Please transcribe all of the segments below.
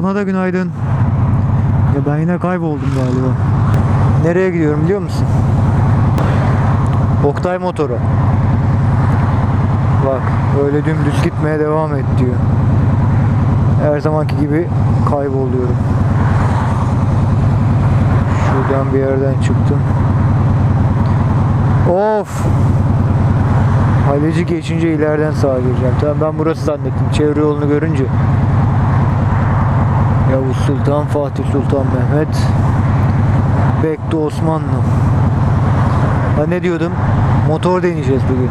Sana da günaydın. Ya ben yine kayboldum galiba. Nereye gidiyorum biliyor musun? Oktay motoru. Bak öyle dümdüz gitmeye devam et diyor. Her zamanki gibi kayboluyorum. Şuradan bir yerden çıktım. Of! Haleci geçince ileriden sağa gireceğim. Tamam ben burası zannettim çevre yolunu görünce. Yavuz Sultan, Fatih Sultan Mehmet, Bekti Osmanlı. Ha ne diyordum? Motor deneyeceğiz bugün.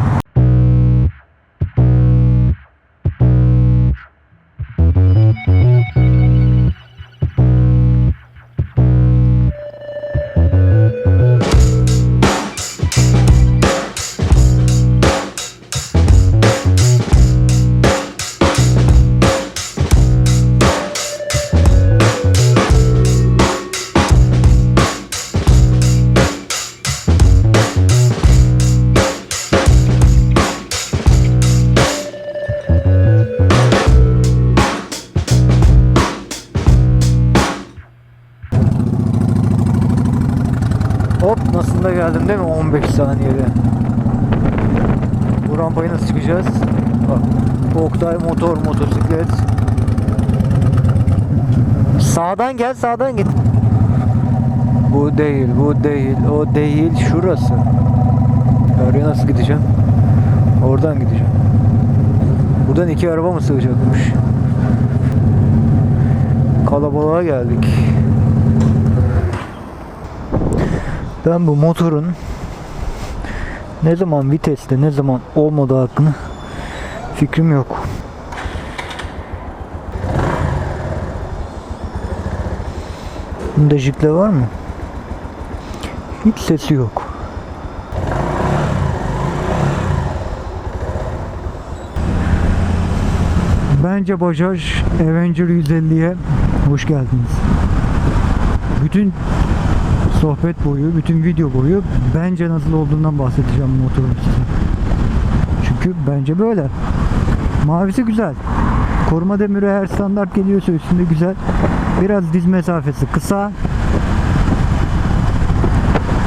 Hop nasıl da geldim değil mi 15 saniyede. Bu rampayı nasıl çıkacağız? Bak. Oktay motor motosiklet. Sağdan gel sağdan git. Bu değil bu değil o değil şurası. Oraya nasıl gideceğim? Oradan gideceğim. Buradan iki araba mı sığacakmış? Kalabalığa geldik. Ben bu motorun ne zaman viteste ne zaman olmadığı hakkında fikrim yok. Bunda jikle var mı? Hiç sesi yok. Bence Bajaj Avenger 150'ye hoş geldiniz. Bütün sohbet boyu, bütün video boyu bence nasıl olduğundan bahsedeceğim motorun size. Çünkü bence böyle. Mavisi güzel. Koruma demiri her standart geliyorsa üstünde güzel. Biraz diz mesafesi kısa.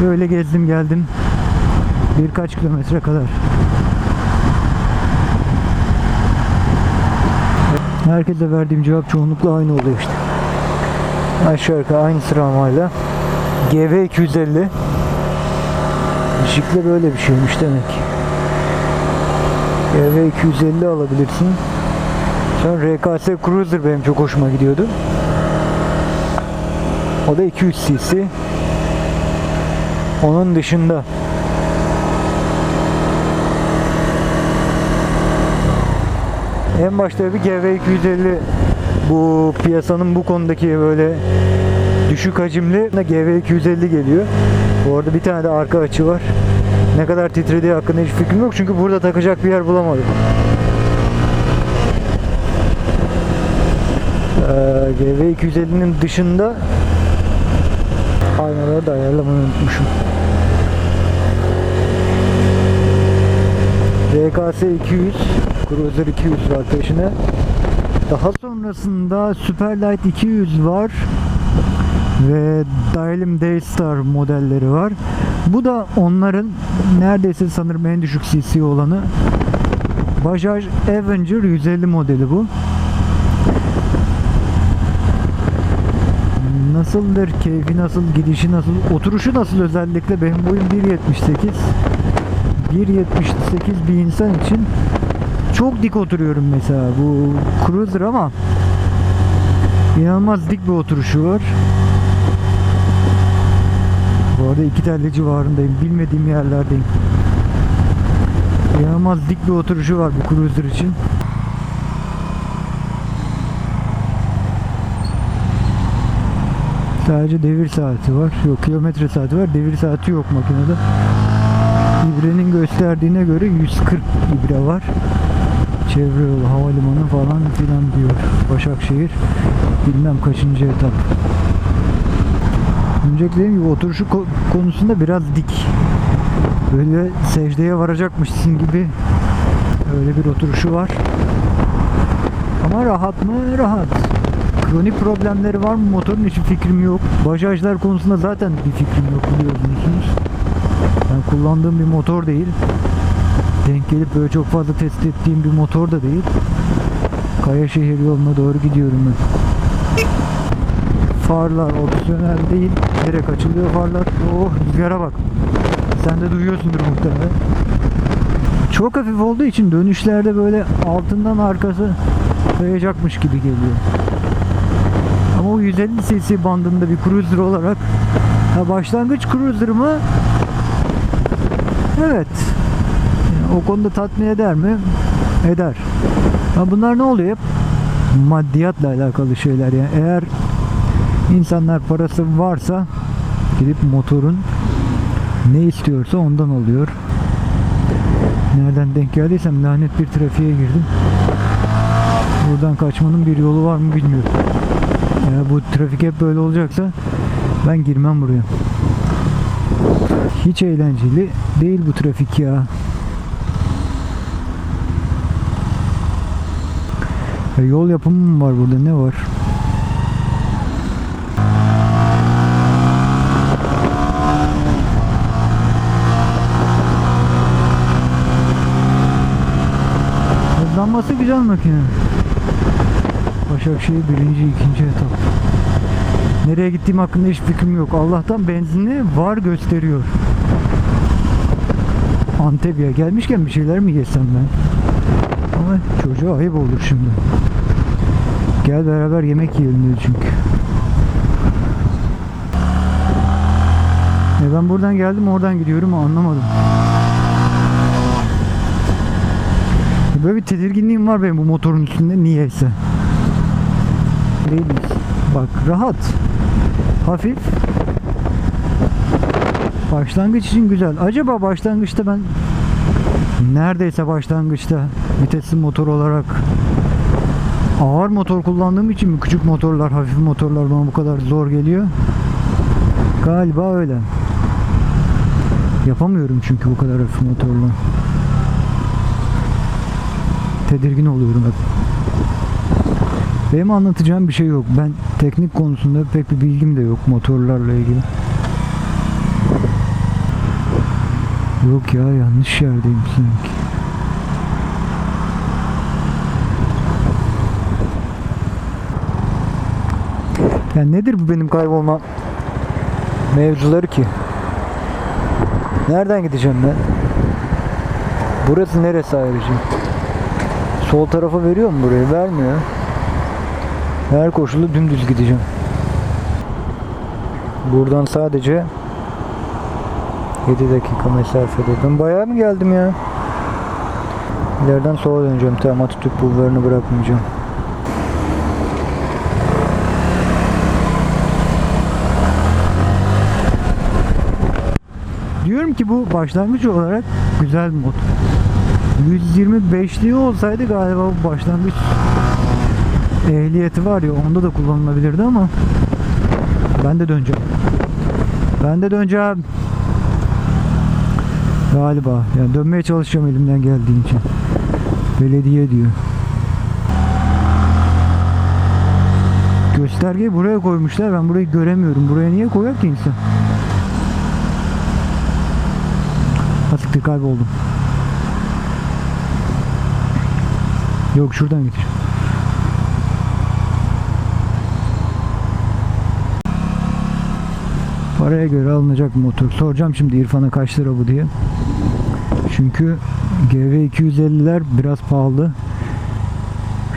Böyle gezdim geldim. Birkaç kilometre kadar. Herkese verdiğim cevap çoğunlukla aynı oluyor işte. Aşağı yukarı aynı sıralamayla. GV 250 Jikle böyle bir şeymiş demek. GV 250 alabilirsin. Sonra RKS Cruiser benim çok hoşuma gidiyordu. O da 200 cc. Onun dışında en başta bir GV 250 bu piyasanın bu konudaki böyle düşük hacimli GV 250 geliyor. Bu arada bir tane de arka açı var. Ne kadar titrediği hakkında hiç fikrim yok çünkü burada takacak bir yer bulamadım. Ee, GV 250'nin dışında aynaları da ayarlamayı unutmuşum. RKS 200 Cruiser 200 var peşine. Daha sonrasında Superlight 200 var ve Dalim Daystar modelleri var. Bu da onların neredeyse sanırım en düşük cc olanı. Bajaj Avenger 150 modeli bu. Nasıldır? Keyfi nasıl? Gidişi nasıl? Oturuşu nasıl özellikle? Benim boyum 1.78. 1.78 bir insan için çok dik oturuyorum mesela. Bu Cruiser ama inanılmaz dik bir oturuşu var. Arada iki tane civarındayım. Bilmediğim yerlerdeyim. İnanılmaz dik bir oturuşu var bu cruiser için. Sadece devir saati var. Yok kilometre saati var. Devir saati yok makinede. İbrenin gösterdiğine göre 140 ibre var. Çevre yolu, havalimanı falan filan diyor. Başakşehir bilmem kaçıncı etap. Öncelikle dediğim gibi oturuşu ko- konusunda biraz dik. Böyle secdeye varacakmışsın gibi öyle bir oturuşu var. Ama rahat mı? Rahat. kronik problemleri var mı motorun hiçbir fikrim yok. Bajajlar konusunda zaten bir fikrim yok biliyorsunuz. Ben kullandığım bir motor değil. Denk gelip böyle çok fazla test ettiğim bir motor da değil. Kayaşehir yoluna doğru gidiyorum ben. Farlar opsiyonel değil. Direkt açılıyor farlar. Oh rüzgara bak. Sen de duyuyorsundur muhtemelen. Çok hafif olduğu için dönüşlerde böyle altından arkası kayacakmış gibi geliyor. Ama o 150 cc bandında bir cruiser olarak ha başlangıç cruiser mı? Evet. O konuda tatmin eder mi? Eder. Ha bunlar ne oluyor? Maddiyatla alakalı şeyler yani. Eğer insanlar parası varsa gidip motorun ne istiyorsa ondan alıyor. Nereden denk geldiysem lanet bir trafiğe girdim. Buradan kaçmanın bir yolu var mı bilmiyorum. Eğer bu trafik hep böyle olacaksa ben girmem buraya. Hiç eğlenceli değil bu trafik ya. Ya yol yapımı mı var burada ne var? Güzel makine. Başakşehir birinci, ikinci etap. Nereye gittiğim hakkında hiç fikrim yok. Allah'tan benzinli var gösteriyor. Antalya gelmişken bir şeyler mi yesem ben? Ama çocuğa ayıp olur şimdi. Gel beraber yemek yiyelim diyor çünkü. E ben buradan geldim oradan gidiyorum anlamadım. Böyle bir tedirginliğim var benim bu motorun üstünde niyeyse. Değiliz. Bak rahat. Hafif. Başlangıç için güzel. Acaba başlangıçta ben neredeyse başlangıçta vitesli motor olarak ağır motor kullandığım için mi küçük motorlar, hafif motorlar bana bu kadar zor geliyor? Galiba öyle. Yapamıyorum çünkü bu kadar hafif motorla. Tedirgin oluyorum hep. Benim anlatacağım bir şey yok. Ben teknik konusunda pek bir bilgim de yok motorlarla ilgili. Yok ya yanlış yerdeyim sanki. Ya nedir bu benim kaybolma mevzuları ki? Nereden gideceğim ben? Burası neresi ayrıca? Sol tarafa veriyor mu burayı? Vermiyor. Her koşulda dümdüz gideceğim. Buradan sadece 7 dakika mesafede. Ben bayağı mı geldim ya? İleriden sola döneceğim. Tamam Atatürk bulvarını bırakmayacağım. Diyorum ki bu başlangıç olarak güzel mod. 125'liği olsaydı galiba bu başlangıç ehliyeti var ya onda da kullanılabilirdi ama ben de döneceğim. Ben de döneceğim. Galiba. Yani dönmeye çalışacağım elimden geldiğince. Belediye diyor. Göstergeyi buraya koymuşlar. Ben burayı göremiyorum. Buraya niye koyar ki insan? Asiktir kayboldum. Yok şuradan gideceğim. Paraya göre alınacak motor. Soracağım şimdi İrfan'a kaç lira bu diye. Çünkü GV 250'ler biraz pahalı.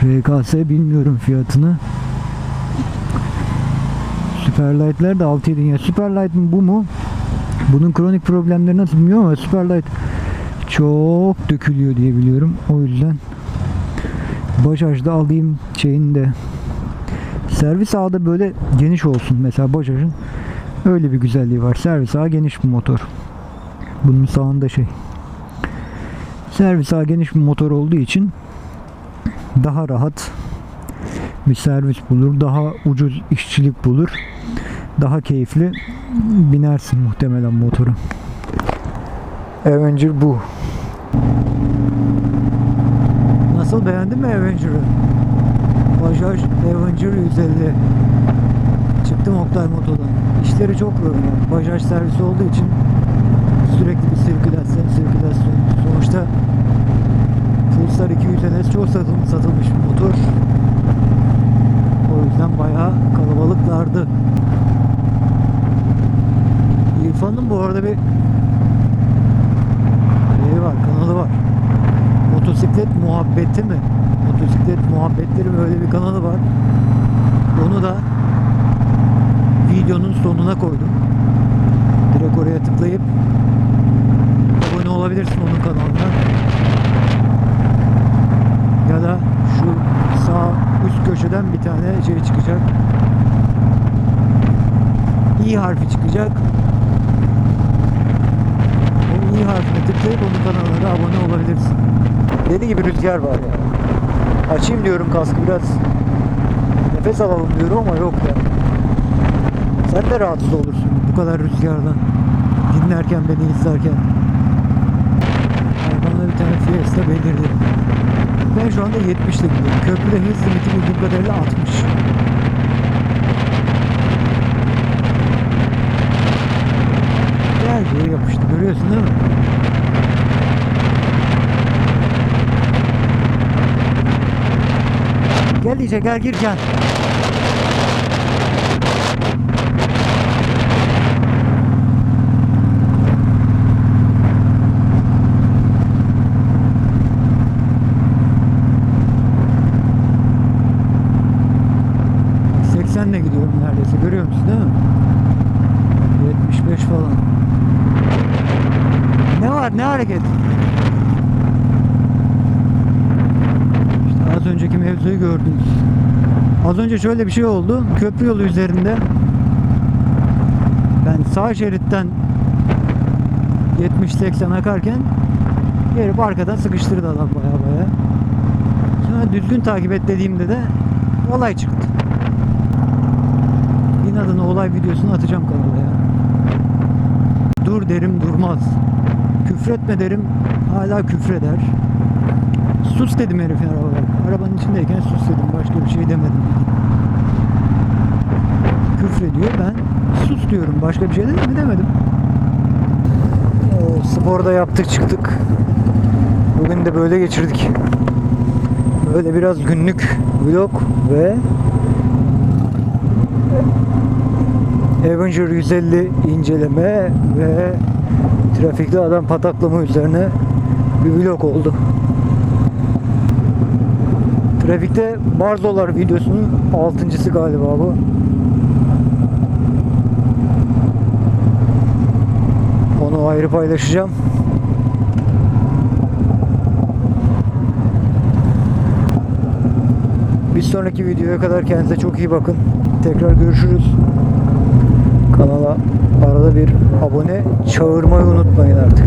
RKS bilmiyorum fiyatını. Superlight'ler de 6-7 ya. Superlight mı bu mu? Bunun kronik problemleri nasıl bilmiyorum ama Superlight çok dökülüyor diye biliyorum. O yüzden Bajaj'da alayım şeyinde servis ağı böyle geniş olsun mesela Bajaj'ın öyle bir güzelliği var. Servis ağı geniş bir motor. Bunun sağında şey. Servis ağı geniş bir motor olduğu için daha rahat bir servis bulur. Daha ucuz işçilik bulur. Daha keyifli binersin muhtemelen motoru. Avenger bu. Nasıl beğendin mi Avenger'ı? Bajaj Avenger 150 Çıktım Oktay Moto'dan. İşleri çok yoğun ya. Bajaj servisi olduğu için sürekli bir sirkülasyon, sirkülasyon. Sonuçta Pulsar 200 NS çok satıl, satılmış bir motor. O yüzden bayağı kalabalıklardı. İrfan'ın bu arada bir şeyi var, kanalı var. Motosiklet muhabbeti mi? Motosiklet muhabbetleri mi? öyle bir kanalı var. Onu da videonun sonuna koydum. Direkt oraya tıklayıp abone olabilirsin onun kanalına. Ya da şu sağ üst köşeden bir tane şey çıkacak. İ harfi çıkacak. O İ harfine tıklayıp onun kanalına da abone olabilirsin. Deli gibi rüzgar var ya. Açayım diyorum kaskı biraz. Nefes alalım diyorum ama yok ya. Sen de rahatsız olursun bu kadar rüzgardan. Dinlerken beni izlerken. Arkamda bir tane Fiesta belirdi. Ben şu anda 70 ile gidiyorum. Köprüde hız limiti bildiğim kadarıyla 60. Gel diye yapıştı. Görüyorsun değil mi? Gel iyice gel gir gel. Bak 80 ile gidiyorum neredeyse görüyor musun değil mi? 75 falan. Ne var ne hareket? İşte az önceki mevzuyu gördünüz. Az önce şöyle bir şey oldu. Köprü yolu üzerinde ben sağ şeritten 70-80 akarken herif arkadan sıkıştırdı adam baya baya. Sonra düzgün takip et dediğimde de olay çıktı. İnadına olay videosunu atacağım kanala ya. Dur derim durmaz. Küfretme derim hala küfreder. Sus dedim herifin arabada. Arabanın içindeyken sus dedim. Başka bir şey demedim. Küfrediyor. Ben sus diyorum. Başka bir şey dedim mi demedim. O sporda yaptık çıktık. Bugün de böyle geçirdik. Böyle biraz günlük vlog ve Avenger 150 inceleme ve trafikte adam pataklama üzerine bir vlog oldu. Trafikte Barzolar videosunun altıncısı galiba bu. Onu ayrı paylaşacağım. Bir sonraki videoya kadar kendinize çok iyi bakın. Tekrar görüşürüz. Kanala arada bir abone çağırmayı unutmayın artık.